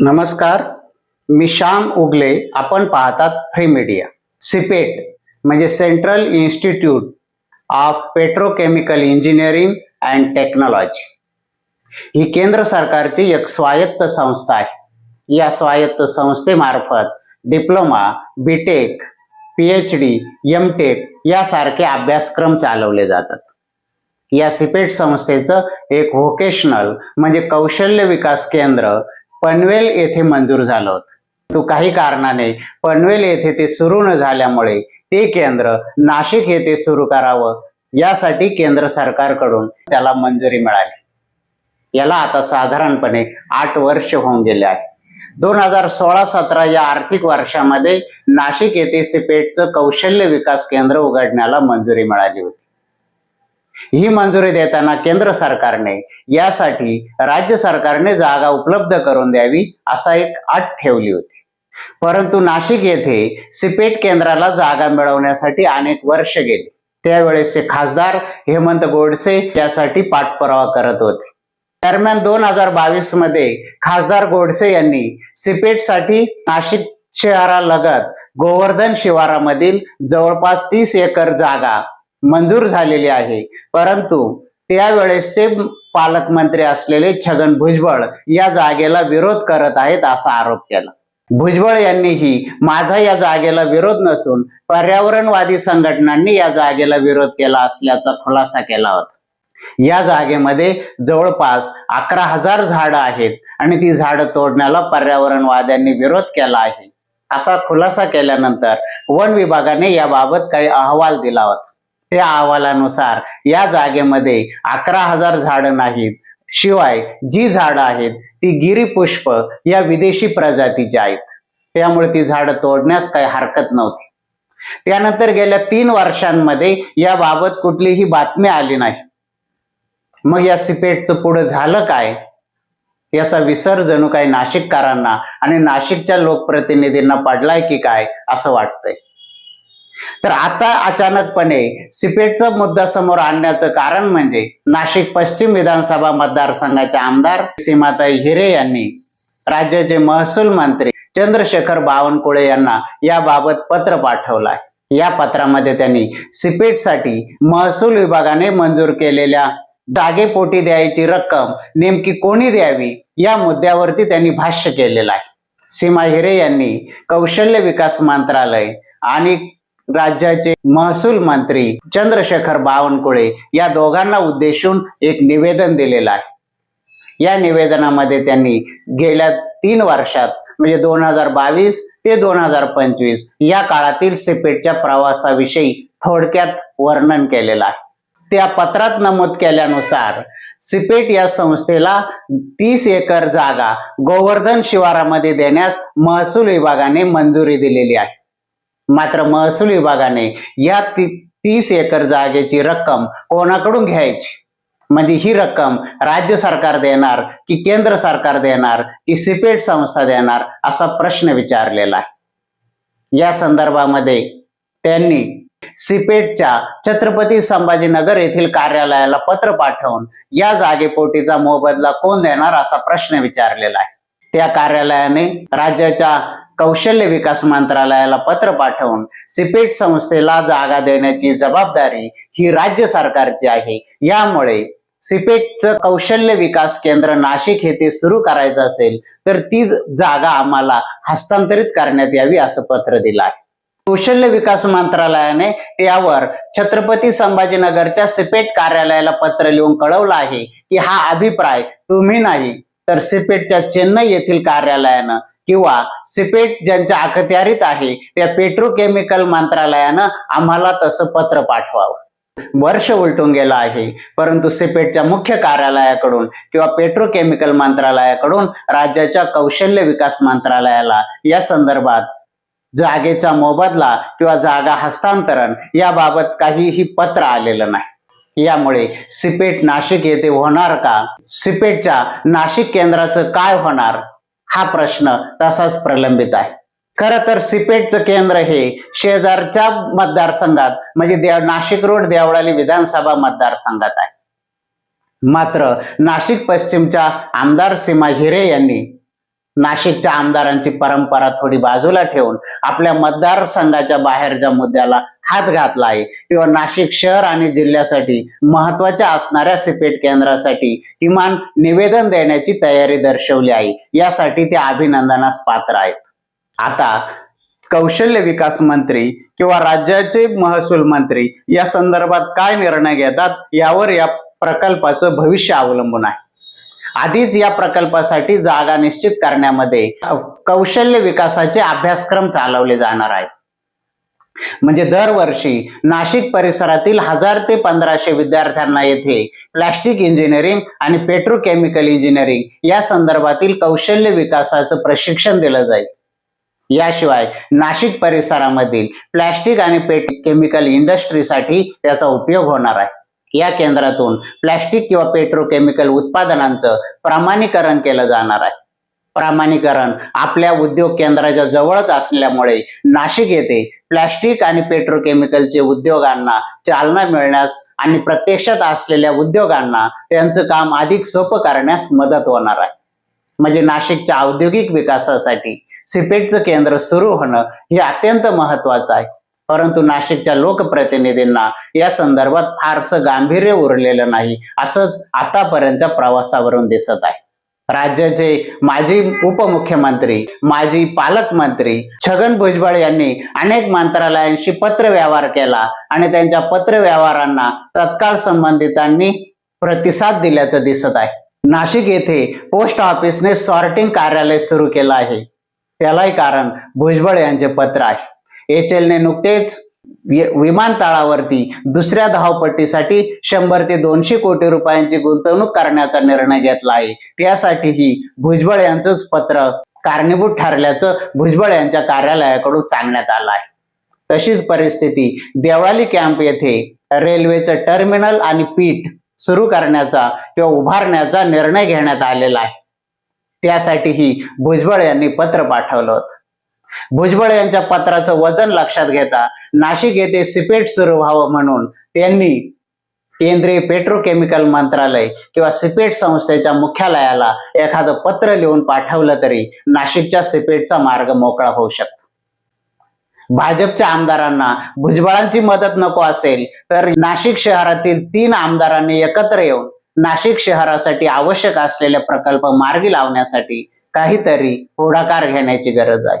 नमस्कार मी श्याम उगले. आपण पाहतात फ्री मीडिया. सिपेट म्हणजे central institute of petrochemical engineering and technology. ही केंद्र सरकारची एक स्वायत्त संस्था आहे. या स्वायत्त संस्थेमार्फत diploma B tech P H D M tech यासारखे अभ्यासक्रम चालवले जातात. या सिपेट संस्थेचं एक व्होकेशनल म्हणजे कौशल्य विकास केंद्र पनवेल येथे मंजूर झालं होतं. तो काही कारणाने पनवेल येथे ते सुरू न झाल्यामुळे ते केंद्र नाशिक येथे सुरू करावं यासाठी केंद्र सरकारकडून त्याला मंजुरी मिळाली. याला आता साधारणपणे आठ वर्ष होऊन गेले आहे. दोन हजार सोळा सतरा या आर्थिक वर्षामध्ये नाशिक येथे सिपेटचं कौशल्य विकास केंद्र उघडण्याला मंजुरी मिळाली होती. ही मंजुरी देताना केंद्र सरकारने यासाठी राज्य सरकारने जागा उपलब्ध करून द्यावी असा एक अट ठेवली होती. परंतु नाशिक येथे सिपेट केंद्राला जागा मिळवण्यासाठी अनेक वर्ष गेली. त्यावेळेसचे खासदार हेमंत गोडसे त्यासाठी पाठपुरावा करत होते. दरम्यान दोन हजार बावीसमध्ये खासदार गोडसे यांनी सिपेटसाठी नाशिक शहरालगत गोवर्धन शिवारामधील जवळपास तीस एकर जागा मंजूर झालेली आहे. परंतु त्यावेळेसचे पालकमंत्री असलेले छगन भुजबळ या जागेला विरोध करत आहेत असा आरोप केला. भुजबळ यांनीही माझा या जागेला विरोध नसून पर्यावरणवादी संघटनांनी या जागेला विरोध केला असल्याचा खुलासा केला होता. या जागेमध्ये जवळपास अकरा हजार झाडं आहेत आणि ती झाडं तोडण्याला पर्यावरणवाद्यांनी विरोध केला आहे. असा खुलासा केल्यानंतर वन विभागाने याबाबत काही अहवाल दिला होता. त्या अहवालानुसार या जागेमध्ये अकरा हजार झाडं नाहीत. शिवाय जी झाडं आहेत ती गिरीपुष्प या विदेशी प्रजातीची आहेत. त्यामुळे ती झाडं तोडण्यास काही हरकत नव्हती. त्यानंतर गेल्या तीन वर्षांमध्ये याबाबत कुठलीही बातमी आली नाही. मग या सिपेटचं पुढं झालं काय? याचा विसर जणू काही नाशिककारांना आणि नाशिकच्या लोकप्रतिनिधींना पडलाय की काय असं वाटतंय? तर आता अचानकपणे सिपेटचा मुद्दा समोर आणण्याचं कारण म्हणजे नाशिक पश्चिम विधानसभा मतदारसंघाचे आमदार सीमाताई हिरे यांनी राज्याचे महसूल मंत्री चंद्रशेखर बावनकुळे यांना याबाबत पत्र पाठवलं आहे. या पत्रामध्ये त्यांनी सिपेटसाठी महसूल विभागाने मंजूर केलेल्या जागेपोटी द्यायची रक्कम नेमकी कोणी द्यावी या मुद्द्यावरती त्यांनी भाष्य केलेलं आहे. सीमा हिरे यांनी कौशल्य विकास मंत्रालय आणि राज्याचे महसूल मंत्री चंद्रशेखर बावनकुळे या दोघांना उद्देशून एक निवेदन दिलेलं आहे. या निवेदनामध्ये त्यांनी गेल्या तीन वर्षात म्हणजे दोन हजार बावीस ते दोन हजार पंचवीस या काळातील सिपेटच्या प्रवासाविषयी थोडक्यात वर्णन केलेलं आहे. त्या पत्रात नमूद केल्यानुसार सिपेट या संस्थेला तीस एकर जागा गोवर्धन शिवारामध्ये देण्यास महसूल विभागाने मंजुरी दिलेली आहे. मात्र महसूल विभागाने या ती तीस एकर जागेची रक्कम कोणाकडून घ्यायची? म्हणजे ही रक्कम राज्य सरकार देणार की केंद्र सरकार देणार की सिपेट संस्था देणार असा प्रश्न विचारलेला आहे. या संदर्भामध्ये त्यांनी सिपेटच्या छत्रपती संभाजीनगर येथील कार्यालयाला पत्र पाठवून या जागेपोटीचा मोबदला कोण देणार असा प्रश्न विचारलेला आहे. त्या कार्यालयाने राज्याच्या कौशल्य विकास मंत्रालयाला पत्र पाठवून सिपेट संस्थेला जागा देण्याची जबाबदारी ही राज्य सरकारची आहे. यामुळे सिपेटचं कौशल्य विकास केंद्र नाशिक येथे सुरू करायचं असेल तर ती जागा आम्हाला हस्तांतरित करण्यात यावी असं पत्र दिलं आहे. कौशल्य विकास मंत्रालयाने त्यावर छत्रपती संभाजीनगरच्या सिपेट कार्यालयाला पत्र लिहून कळवलं आहे की हा अभिप्राय तुम्ही नाही तर सिपेटच्या चेन्नई येथील कार्यालयानं किंवा सिपेट ज्यांच्या अखत्यारीत आहे त्या पेट्रोकेमिकल मंत्रालयानं आम्हाला तसं पत्र पाठवावं. वर्ष उलटून गेलं आहे परंतु सिपेटच्या मुख्य कार्यालयाकडून किंवा पेट्रोकेमिकल मंत्रालयाकडून राज्याच्या कौशल्य विकास मंत्रालयाला या संदर्भात जागेचा मोबदला किंवा जागा हस्तांतरण याबाबत काहीही पत्र आलेलं नाही. यामुळे सिपेट नाशिक येथे होणार का? सिपेटच्या नाशिक केंद्राचं काय होणार? हा प्रश्न तसाच प्रलंबित आहे. खरं तर सिपेटचं केंद्र हे शेजारच्या मतदारसंघात म्हणजे देव नाशिक रोड देवळाली विधानसभा मतदारसंघात आहे. मात्र नाशिक पश्चिमच्या आमदार सीमा हिरे यांनी नाशिकच्या आमदारांची परंपरा थोडी बाजूला ठेवून आपल्या मतदारसंघाच्या बाहेरच्या मुद्द्याला हात घातला आहे. किंवा नाशिक शहर आणि जिल्ह्यासाठी महत्त्वाच्या असणाऱ्या सिपेट केंद्रासाठी किमान निवेदन देण्याची तयारी दर्शवली आहे. यासाठी ते अभिनंदनास पात्र आहेत. आता कौशल्य विकास मंत्री किंवा राज्याचे महसूल मंत्री या संदर्भात काय निर्णय घेतात यावर या प्रकल्पाचं भविष्य अवलंबून आहे. आधीच या प्रकल्पासाठी जागा निश्चित करण्यामध्ये कौशल्य विकासाचे अभ्यासक्रम चालवले जाणार आहेत. म्हणजे दरवर्षी नाशिक परिसरातील हजार ते पंधराशे विद्यार्थ्यांना येथे प्लॅस्टिक इंजिनिअरिंग आणि पेट्रोकेमिकल इंजिनिअरिंग या संदर्भातील कौशल्य विकासाचं प्रशिक्षण दिलं जाईल. याशिवाय नाशिक परिसरामधील प्लॅस्टिक आणि पेट्रोकेमिकल केमिकल इंडस्ट्रीसाठी त्याचा उपयोग होणार आहे. या केंद्रातून प्लॅस्टिक किंवा पेट्रोकेमिकल उत्पादनांचं प्रमाणीकरण केलं जाणार आहे. प्रमाणीकरण आपल्या उद्योग केंद्राच्या जवळच असल्यामुळे नाशिक येथे प्लॅस्टिक आणि पेट्रोकेमिकलचे उद्योगांना चालना मिळण्यास आणि प्रत्यक्षात असलेल्या उद्योगांना त्यांचं काम अधिक सोपं करण्यास मदत होणार आहे. म्हणजे नाशिकच्या औद्योगिक विकासासाठी सिपेटचं केंद्र सुरू होणं हे अत्यंत महत्वाचं आहे. परंतु नाशिकच्या लोकप्रतिनिधींना या संदर्भात फारसं गांभीर्य उरलेलं नाही असंच आतापर्यंतच्या प्रवासावरून दिसत आहे. राज्याचे माजी उपमुख्यमंत्री माजी पालकमंत्री छगन भुजबळ यांनी अनेक मंत्रालयांशी पत्र व्यवहार केला आणि त्यांच्या पत्र व्यवहारांना तत्काळ संबंधितांनी प्रतिसाद दिल्याचं दिसत आहे. नाशिक येथे पोस्ट ऑफिसने सॉर्टिंग कार्यालय सुरू केलं आहे. त्यालाही कारण भुजबळ यांचे पत्र आहे. एच एलने नुकतेच विमानतळावरती दुसऱ्या धावपट्टीसाठी शंभर ते दोनशे कोटी रुपयांची गुंतवणूक करण्याचा निर्णय घेतला आहे. त्यासाठीही भुजबळ यांचंच पत्र कारणीभूत ठरल्याचं भुजबळ यांच्या कार्यालयाकडून सांगण्यात आलं आहे. तशीच परिस्थिती देवळाली कॅम्प येथे रेल्वेचं टर्मिनल आणि पीठ सुरू करण्याचा किंवा उभारण्याचा निर्णय घेण्यात आलेला आहे. त्यासाठीही भुजबळ यांनी पत्र पाठवलं होतं. भुजबळ यांच्या पत्राचं वजन लक्षात घेता नाशिक येथे सिपेट सुरू व्हावं म्हणून त्यांनी केंद्रीय पेट्रोकेमिकल मंत्रालय किंवा सिपेट संस्थेच्या मुख्यालयाला एखादं पत्र लिहून पाठवलं तरी नाशिकच्या सिपेटचा मार्ग मोकळा होऊ शकतो. भाजपच्या आमदारांना भुजबळांची मदत नको असेल तर नाशिक शहरातील तीन आमदारांनी एकत्र येऊन नाशिक शहरासाठी आवश्यक असलेले प्रकल्प मार्गी लावण्यासाठी काहीतरी पुढाकार घेण्याची गरज आहे.